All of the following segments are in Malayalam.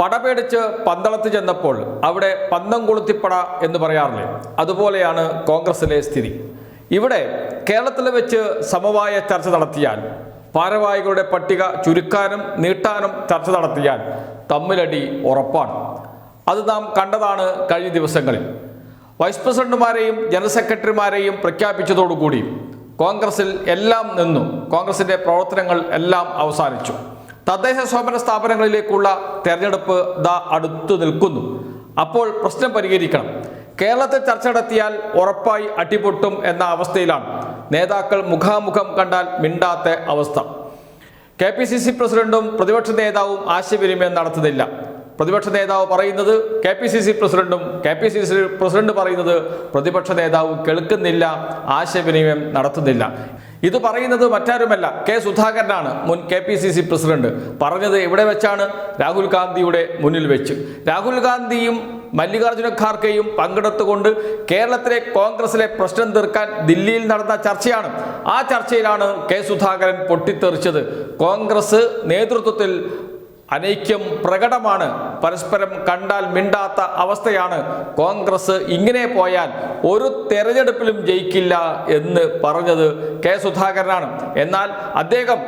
പടപേടിച്ച് പന്തളത്ത് ചെന്നപ്പോൾ അവിടെ പന്തം കൊളുത്തിപ്പട എന്ന് പറയാറില്ലേ? അതുപോലെയാണ് കോൺഗ്രസിലെ സ്ഥിതി. ഇവിടെ കേരളത്തിൽ വെച്ച് സമവായ ചർച്ച നടത്തിയാൽ ഭാരവാഹികളുടെ പട്ടിക ചുരുക്കാനും നീട്ടാനും ചർച്ച നടത്തിയാൽ തമ്മിലടി ഉറപ്പാണ്. അത് നാം കണ്ടതാണ് കഴിഞ്ഞ ദിവസങ്ങളിൽ. വൈസ് പ്രസിഡന്റുമാരെയും ജനറൽ സെക്രട്ടറിമാരെയും പ്രഖ്യാപിച്ചതോടുകൂടി കോൺഗ്രസിൽ എല്ലാം നിന്നു. കോൺഗ്രസിന്റെ പ്രവർത്തനങ്ങൾ എല്ലാം അവസാനിച്ചു. തദ്ദേശ സ്വയംഭരണ സ്ഥാപനങ്ങളിലേക്കുള്ള തെരഞ്ഞെടുപ്പ് ദാ അടുത്തു നിൽക്കുന്നു. അപ്പോൾ പ്രശ്നം പരിഹരിക്കണം. കേരളത്തിൽ ചർച്ച നടത്തിയാൽ ഉറപ്പായി അട്ടിപൊട്ടും എന്ന അവസ്ഥയിലാണ്. നേതാക്കൾ മുഖാമുഖം കണ്ടാൽ മിണ്ടാത്ത അവസ്ഥ. കെ പി സി സി പ്രസിഡന്റും പ്രതിപക്ഷ നേതാവും ആശയവിനിമയം നടത്തുന്നില്ല. പ്രതിപക്ഷ നേതാവ് പറയുന്നത് കെ പി സി സി പ്രസിഡന്റും K P C C president പറയുന്നത് പ്രതിപക്ഷ നേതാവ് കേൾക്കുന്നില്ല ആശയവിനിമയം നടത്തുന്നില്ല. ഇത് പറയുന്നത് മറ്റാരുമല്ല കെ സുധാകരനാണ് മുൻ K P C C president. പറഞ്ഞത് എവിടെ വെച്ചാണ്? രാഹുൽ ഗാന്ധിയുടെ മുന്നിൽ വെച്ച്. രാഹുൽ ഗാന്ധിയും മല്ലികാർജുന ഖാർഗെയും പങ്കെടുത്തുകൊണ്ട് കേരളത്തിലെ കോൺഗ്രസിലെ പ്രശ്നം തീർക്കാൻ ദില്ലിയിൽ നടന്ന ചർച്ചയാണ്. ആ ചർച്ചയിലാണ് കെ സുധാകരൻ പൊട്ടിത്തെറിച്ചത്. കോൺഗ്രസ് നേതൃത്വത്തിൽ അനൈക്യം പ്രകടമാണ്. പരസ്പരം കണ്ടാൽ മിണ്ടാത്ത അവസ്ഥയാണ്. കോൺഗ്രസ് ഇങ്ങനെ പോയാൽ ഒരു തെരഞ്ഞെടുപ്പിലും ജയിക്കില്ല എന്ന് പറഞ്ഞത് കെ സുധാകരനാണ്. എന്നാൽ അദ്ദേഹം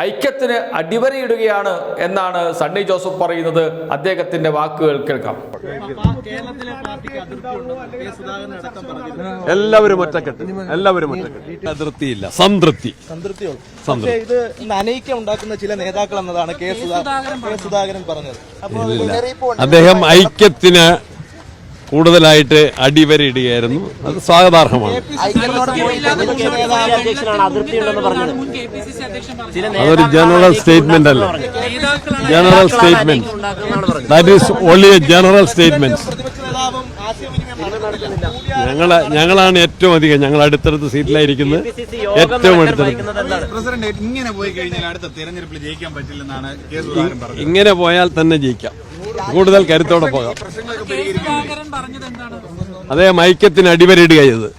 ഐക്യത്തിന് അടിവരയിടുകയാണ് എന്നാണ് സണ്ണി ജോസഫ് പറയുന്നത്. അദ്ദേഹത്തിന്റെ വാക്കുകൾ കേൾക്കാം. എല്ലാവരും ഒറ്റക്കെട്ട്. എല്ലാവരും ഒറ്റക്കെട്ട്. അതിർത്തിയില്ല സംതൃപ്തി. ഇത് ഉണ്ടാക്കുന്ന ചില നേതാക്കൾ എന്നതാണ് കെ സുധാകരൻ പറഞ്ഞത്. അദ്ദേഹം ഐക്യത്തിന് കൂടുതലായിട്ട് അടിവരയിടുകയായിരുന്നു. അത് സ്വാഗതാർഹമാണ്. അതൊരു ജനറൽ സ്റ്റേറ്റ്മെന്റ് അല്ല. General statement that is only a general statement ഞങ്ങൾ ഞങ്ങളാണ് ഏറ്റവും അധികം ഞങ്ങൾ അടുത്തടുത്ത സീറ്റിലായിരിക്കുന്നത്. ഏറ്റവും അടുത്തടുത്ത്. ഇങ്ങനെ പോയാൽ തന്നെ ജയിക്കാം. കൂടുതൽ കരുത്തോടെ പോകാം. അതെ ഐക്യത്തിന് അടിവരയിടുക ചെയ്തത്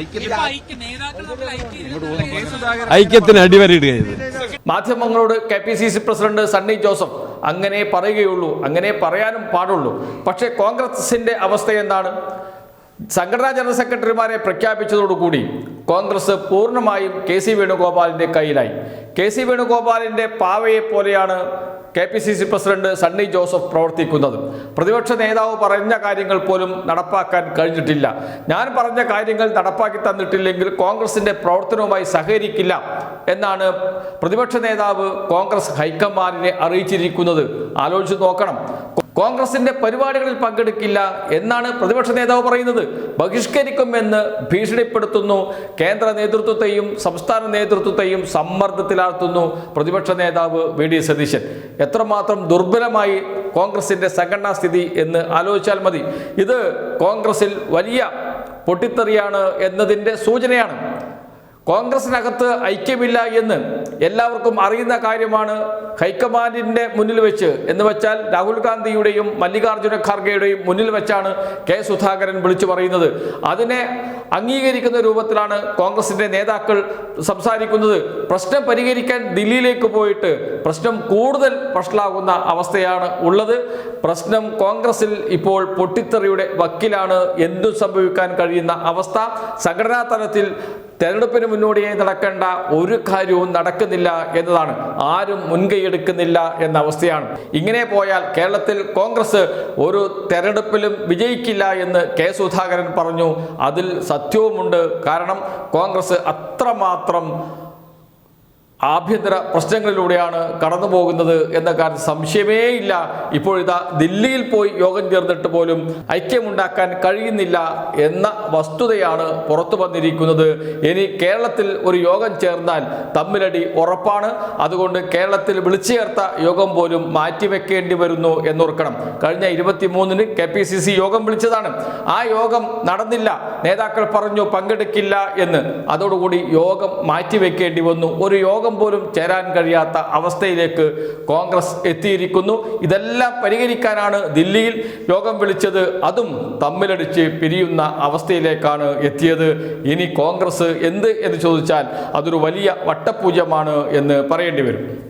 ഐക്യ നേതാക്കൾ തമ്മിൽ ഐക്യം ഐക്യത്തിന് അടിവരയിടുക ചെയ്തത് മാധ്യമങ്ങളോട് K P C C president Sunny Joseph അങ്ങനെ പറയുകയുള്ളൂ അങ്ങനെ പറയാനും പാടുള്ളൂ. പക്ഷേ കോൺഗ്രസിന്റെ അവസ്ഥ എന്താണ്? സംഘടനാ ജനറൽ സെക്രട്ടറിമാരെ പ്രഖ്യാപിച്ചതോടുകൂടി കോൺഗ്രസ് പൂർണമായും കെ സി വേണുഗോപാലിന്റെ കയ്യിലായി. കെ സി വേണുഗോപാലിന്റെ പാവയെ പോലെയാണ് K P C C president Sunny Joseph പ്രവർത്തിക്കുന്നത്. പ്രതിപക്ഷ നേതാവ് പറഞ്ഞ കാര്യങ്ങൾ പോലും നടപ്പാക്കാൻ കഴിഞ്ഞിട്ടില്ല. ഞാൻ പറഞ്ഞ കാര്യങ്ങൾ നടപ്പാക്കി തന്നിട്ടില്ലെങ്കിൽ കോൺഗ്രസിന്റെ പ്രവർത്തനവുമായി സഹകരിക്കില്ല എന്നാണ് പ്രതിപക്ഷ നേതാവ് കോൺഗ്രസ് ഹൈക്കമാൻഡിനെ അറിയിച്ചിരിക്കുന്നത്. ആലോചിച്ച് നോക്കണം. കോൺഗ്രസിന്റെ പരിപാടികളിൽ പങ്കെടുക്കില്ല എന്നാണ് പ്രതിപക്ഷ നേതാവ് പറയുന്നത്. ബഹിഷ്കരിക്കുമെന്ന് ഭീഷണിപ്പെടുത്തുന്നു. കേന്ദ്ര നേതൃത്വത്തെയും സംസ്ഥാന നേതൃത്വത്തെയും സമ്മർദ്ദത്തിലാഴ്ത്തുന്നു പ്രതിപക്ഷ നേതാവ് വി ഡി സതീശൻ. എത്രമാത്രം ദുർബലമായി കോൺഗ്രസിന്റെ സംഘടനാ സ്ഥിതി എന്ന് ആലോചിച്ചാൽ മതി. ഇത് കോൺഗ്രസിൽ വലിയ പൊട്ടിത്തെറിയാണ് എന്നതിന്റെ സൂചനയാണ്. കോൺഗ്രസിനകത്ത് ഐക്യമില്ല എന്ന് എല്ലാവർക്കും അറിയുന്ന കാര്യമാണ് ഹൈക്കമാൻഡിന്റെ മുന്നിൽ വെച്ച് എന്ന് വെച്ചാൽ രാഹുൽ ഗാന്ധിയുടെയും മല്ലികാർജുന ഖാർഗെയുടെയും മുന്നിൽ വെച്ചാണ് കെ സുധാകരൻ വിളിച്ചു പറയുന്നത്. അതിനെ അംഗീകരിക്കുന്ന രൂപത്തിലാണ് കോൺഗ്രസിന്റെ നേതാക്കൾ സംസാരിക്കുന്നത്. പ്രശ്നം പരിഹരിക്കാൻ ദില്ലിയിലേക്ക് പോയിട്ട് പ്രശ്നം കൂടുതൽ വഷളാകുന്ന അവസ്ഥയാണ് ഉള്ളത്. പ്രശ്നം കോൺഗ്രസിൽ ഇപ്പോൾ പൊട്ടിത്തെറിയുടെ വക്കിലാണ് എന്തും സംഭവിക്കാൻ കഴിയുന്ന അവസ്ഥ. സംഘടനാ തലത്തിൽ തെരഞ്ഞെടുപ്പിന് മുന്നോടിയായി നടക്കേണ്ട ഒരു കാര്യവും നടക്കുന്നില്ല എന്നതാണ്. ആരും മുൻകൈയെടുക്കുന്നില്ല എന്ന അവസ്ഥയാണ്. ഇങ്ങനെ പോയാൽ കേരളത്തിൽ കോൺഗ്രസ് ഒരു തെരഞ്ഞെടുപ്പിലും വിജയിക്കില്ല എന്ന് കെ സുധാകരൻ പറഞ്ഞു. അതിൽ സത്യവുമുണ്ട്. കാരണം കോൺഗ്രസ് അത്രമാത്രം ആഭ്യന്തര പ്രശ്നങ്ങളിലൂടെയാണ് കടന്നു പോകുന്നത് എന്ന കാര്യം സംശയമേ ഇല്ല. ഇപ്പോഴിതാ ദില്ലിയിൽ പോയി യോഗം ചേർന്നിട്ട് പോലും ഐക്യമുണ്ടാക്കാൻ കഴിയുന്നില്ല എന്ന വസ്തുതയാണ് പുറത്തു വന്നിരിക്കുന്നത്. ഇനി കേരളത്തിൽ ഒരു യോഗം ചേർന്നാൽ തമ്മിലടി ഉറപ്പാണ്. അതുകൊണ്ട് കേരളത്തിൽ വിളിച്ചു ചേർത്ത യോഗം പോലും മാറ്റിവെക്കേണ്ടി വരുന്നു എന്നോർക്കണം. കഴിഞ്ഞ ഇരുപത്തിമൂന്നിന് കെ പി സി സി യോഗം വിളിച്ചതാണ്. ആ യോഗം നടന്നില്ല. നേതാക്കൾ പറഞ്ഞു പങ്കെടുക്കില്ല എന്ന്. അതോടുകൂടി യോഗം മാറ്റിവെക്കേണ്ടി വന്നു. ഒരു യോഗം പോലും ചേരാൻ കഴിയാത്ത അവസ്ഥയിലേക്ക് കോൺഗ്രസ് എത്തിയിരിക്കുന്നു. ഇതെല്ലാം പരിഹരിക്കാനാണ് ദില്ലിയിൽ യോഗം വിളിച്ചത്. അതും തമ്മിലടിച്ച് പിരിയുന്ന അവസ്ഥയിലേക്കാണ് എത്തിയത്. ഇനി കോൺഗ്രസ് എന്ത് എന്ന് ചോദിച്ചാൽ അതൊരു വലിയ വട്ടപൂജമാണ് എന്ന് പറയേണ്ടി വരും.